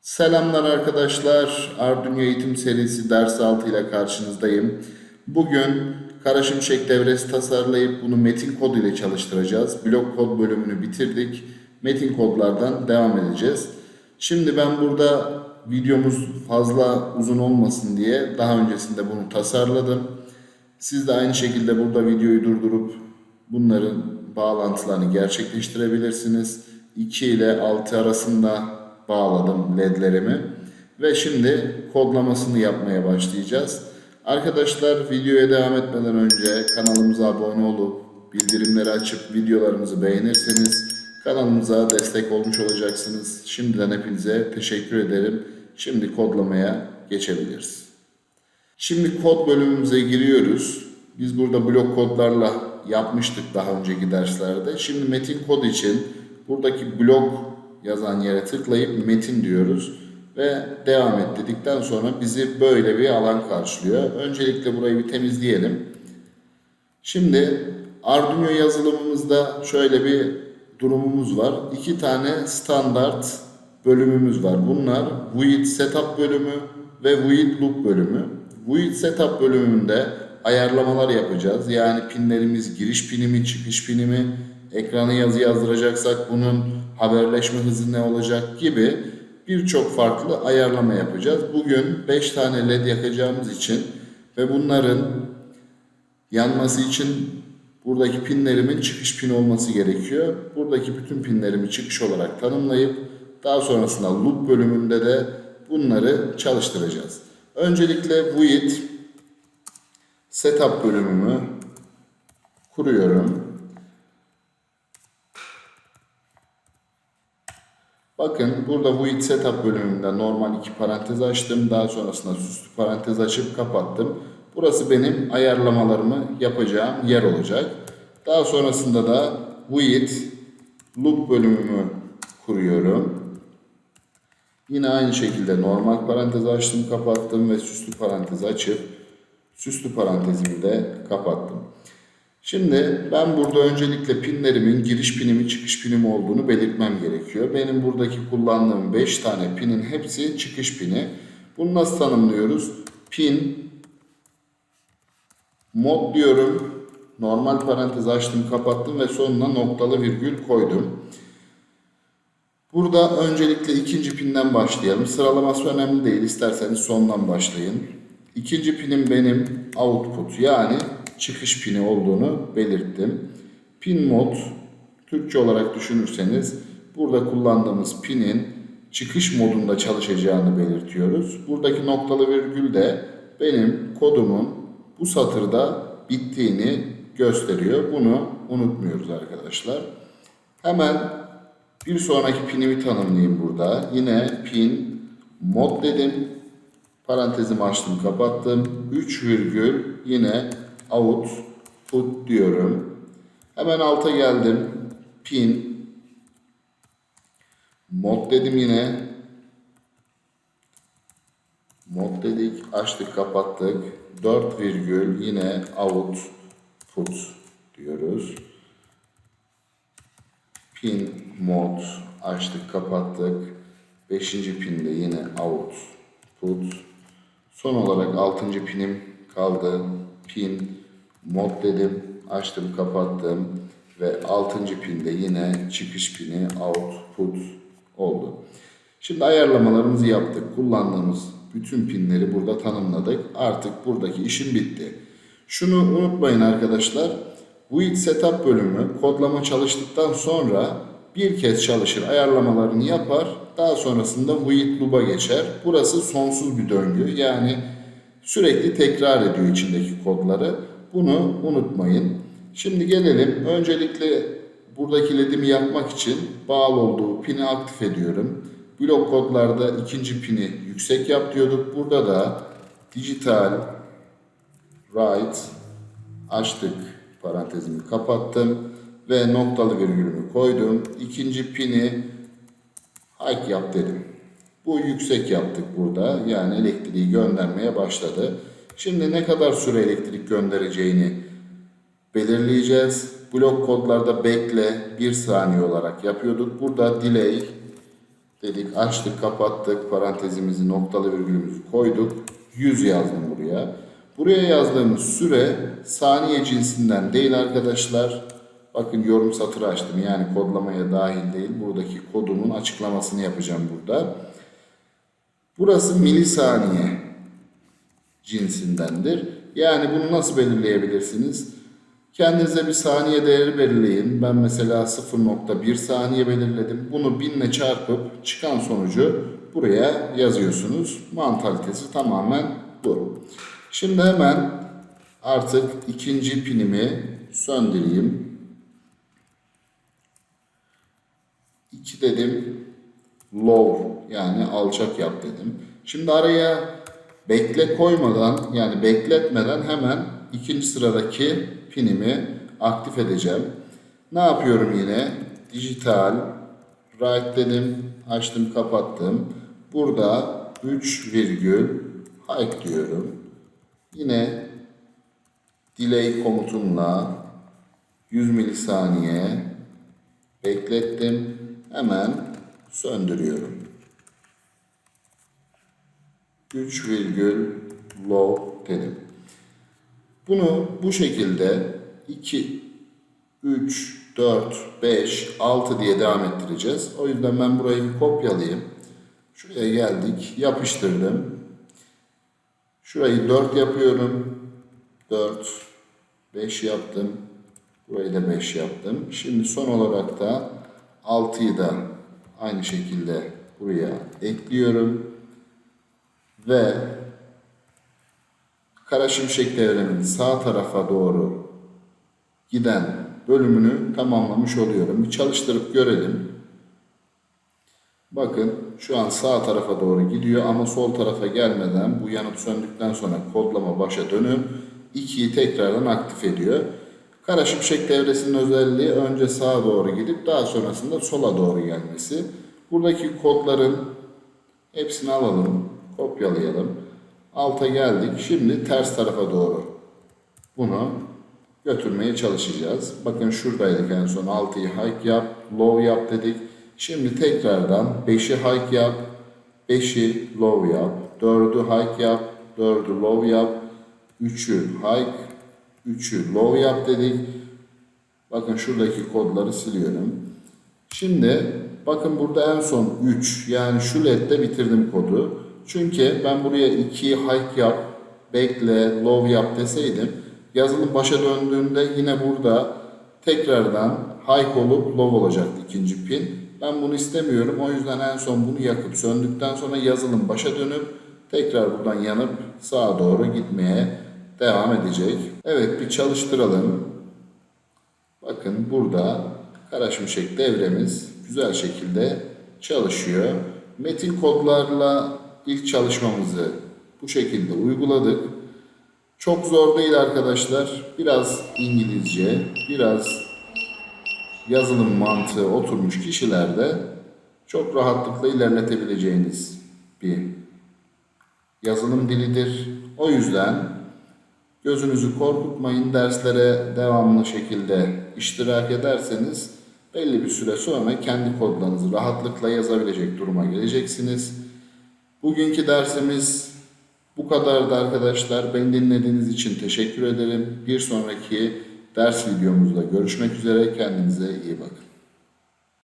Selamlar arkadaşlar. Arduino eğitim serisi ders 6 ile karşınızdayım. Bugün kara şimşek devresi tasarlayıp bunu metin kod ile çalıştıracağız. Blok kod bölümünü bitirdik. Metin kodlardan devam edeceğiz. Şimdi ben burada videomuz fazla uzun olmasın diye daha öncesinde bunu tasarladım. Siz de aynı şekilde burada videoyu durdurup bunların bağlantılarını gerçekleştirebilirsiniz. 2 ile 6 arasında bağladım ledlerimi ve şimdi kodlamasını yapmaya başlayacağız. Arkadaşlar videoya devam etmeden önce kanalımıza abone olup bildirimleri açıp videolarımızı beğenirseniz kanalımıza destek olmuş olacaksınız. Şimdiden hepinize teşekkür ederim. Şimdi kodlamaya geçebiliriz. Şimdi kod bölümümüze giriyoruz. Biz burada blok kodlarla yapmıştık daha önceki derslerde. Şimdi metin kod için buradaki blok yazan yere tıklayıp metin diyoruz. Ve devam et dedikten sonra bizi böyle bir alan karşılıyor. Öncelikle burayı bir temizleyelim. Şimdi Arduino yazılımımızda şöyle bir durumumuz var. İki tane standart bölümümüz var. Bunlar Void Setup bölümü ve Void Loop bölümü. Void Setup bölümünde ayarlamalar yapacağız. Yani pinlerimiz giriş pini mi, çıkış pini mi, ekrana yazı yazdıracaksak bunun haberleşme hızı ne olacak gibi birçok farklı ayarlama yapacağız. Bugün 5 tane led yakacağımız için ve bunların yanması için buradaki pinlerimin çıkış pini olması gerekiyor. Buradaki bütün pinlerimi çıkış olarak tanımlayıp daha sonrasında loop bölümünde de bunları çalıştıracağız. Öncelikle void setup bölümümü kuruyorum. Bakın burada void setup bölümünde normal iki parantez açtım. Daha sonrasında süslü parantez açıp kapattım. Burası benim ayarlamalarımı yapacağım yer olacak. Daha sonrasında da void loop bölümümü kuruyorum. Yine aynı şekilde normal parantez açtım, kapattım ve süslü parantez açıp süslü parantezimi de kapattım. Şimdi ben burada öncelikle pinlerimin giriş pinimi çıkış pinim olduğunu belirtmem gerekiyor. Benim buradaki kullandığım 5 tane pinin hepsi çıkış pini. Bunu nasıl tanımlıyoruz? Pin mod diyorum. Normal parantez açtım kapattım ve sonuna noktalı virgül koydum. Burada öncelikle ikinci pinden başlayalım. Sıralaması önemli değil. İsterseniz sondan başlayın. İkinci pinim benim output yani çıkış pini olduğunu belirttim. Pin mod Türkçe olarak düşünürseniz burada kullandığımız pinin çıkış modunda çalışacağını belirtiyoruz. Buradaki noktalı virgül de benim kodumun bu satırda bittiğini gösteriyor. Bunu unutmuyoruz arkadaşlar. Hemen bir sonraki pinimi tanımlayayım burada. Yine pin mod dedim. Parantezimi açtım kapattım. 3 virgül yine out put diyorum. Hemen alta geldim. Pin mod dedim yine. Mod dedik. Açtık kapattık. 4 virgül yine out put diyoruz. Pin mod açtık kapattık. 5. pinde yine out put. Son olarak 6. pinim kaldı. Pin mod dedim. Açtım kapattım. Ve 6. pinde yine çıkış pini output oldu. Şimdi ayarlamalarımızı yaptık. Kullandığımız bütün pinleri burada tanımladık. Artık buradaki işim bitti. Şunu unutmayın arkadaşlar. Void Setup bölümü kodlama çalıştıktan sonra bir kez çalışır, ayarlamalarını yapar. Daha sonrasında Void Loop'a geçer. Burası sonsuz bir döngü. Yani sürekli tekrar ediyor içindeki kodları. Bunu unutmayın. Şimdi gelelim. Öncelikle buradaki ledimi yapmak için bağlı olduğu pini aktif ediyorum. Blok kodlarda ikinci pini yüksek yap diyorduk. Burada da dijital write açtık parantezimi kapattım ve noktalı virgülümü koydum. İkinci pini high yap dedim. Bu yüksek yaptık burada. Yani elektriği göndermeye başladı. Şimdi ne kadar süre elektrik göndereceğini belirleyeceğiz. Blok kodlarda bekle 1 saniye olarak yapıyorduk. Burada delay dedik, açtık, kapattık, parantezimizi, noktalı virgülümüzü koyduk. 100 yazdım buraya. Buraya yazdığımız süre saniye cinsinden değil arkadaşlar. Bakın yorum satırı açtım. Yani kodlamaya dahil değil. Buradaki kodumun açıklamasını yapacağım burada. Burası milisaniye cinsindendir. Yani bunu nasıl belirleyebilirsiniz? Kendinize bir saniye değeri belirleyin. Ben mesela 0.1 saniye belirledim. Bunu 1000 ile çarpıp çıkan sonucu buraya yazıyorsunuz. Mantalitesi tamamen bu. Şimdi hemen artık ikinci pinimi söndüreyim. 2 dedim. Low yani alçak yap dedim. Şimdi araya bekle koymadan yani bekletmeden hemen ikinci sıradaki pinimi aktif edeceğim. Ne yapıyorum yine? Dijital right dedim. Açtım kapattım. Burada 3 virgül hike diyorum. Yine delay komutumla 100 milisaniye beklettim. Hemen söndürüyorum. 3 virgül low dedim. Bunu bu şekilde 2, 3, 4, 5, 6 diye devam ettireceğiz. O yüzden ben burayı bir kopyalayayım. Şuraya geldik, yapıştırdım. Şurayı 4 yapıyorum. 4, 5 yaptım. Burayı da 5 yaptım. Şimdi son olarak da 6'yı da aynı şekilde buraya ekliyorum. Ve Kara Şimşek devremin sağ tarafa doğru giden bölümünü tamamlamış oluyorum. Bir çalıştırıp görelim. Bakın şu an sağ tarafa doğru gidiyor ama sol tarafa gelmeden bu yanıp söndükten sonra kodlama başa dönüp 2'yi tekrardan aktif ediyor. Kara Şimşek devresinin özelliği önce sağa doğru gidip daha sonrasında sola doğru gelmesi. Buradaki kodların hepsini alalım, kopyalayalım. Alta geldik. Şimdi ters tarafa doğru bunu götürmeye çalışacağız. Bakın şuradaydık en son 6'yı hike yap, low yap dedik. Şimdi tekrardan 5'i hike yap, 5'i low yap, 4'ü hike yap, 4'ü low yap, 3'ü hike, 3'ü low yap dedik. Bakın şuradaki kodları siliyorum. Şimdi bakın burada en son 3 yani şu ledde bitirdim kodu. Çünkü ben buraya 2'yi hike yap, bekle, low yap deseydim yazılım başa döndüğünde yine burada tekrardan hike olup low olacaktı ikinci pin. Ben bunu istemiyorum. O yüzden en son bunu yakıp söndükten sonra yazılım başa dönüp tekrar buradan yanıp sağa doğru gitmeye devam edecek. Evet bir çalıştıralım. Bakın burada kara şimşek devremiz güzel şekilde çalışıyor. Metin kodlarla ilk çalışmamızı bu şekilde uyguladık. Çok zor değil arkadaşlar. Biraz İngilizce, biraz yazılım mantığı oturmuş kişilerde çok rahatlıkla ilerletebileceğiniz bir yazılım dilidir. O yüzden gözünüzü korkutmayın. Derslere devamlı şekilde iştirak ederseniz belli bir süre sonra kendi kodlarınızı rahatlıkla yazabilecek duruma geleceksiniz. Bugünkü dersimiz bu kadardı arkadaşlar. Beni dinlediğiniz için teşekkür ederim. Bir sonraki ders videomuzda görüşmek üzere. Kendinize iyi bakın.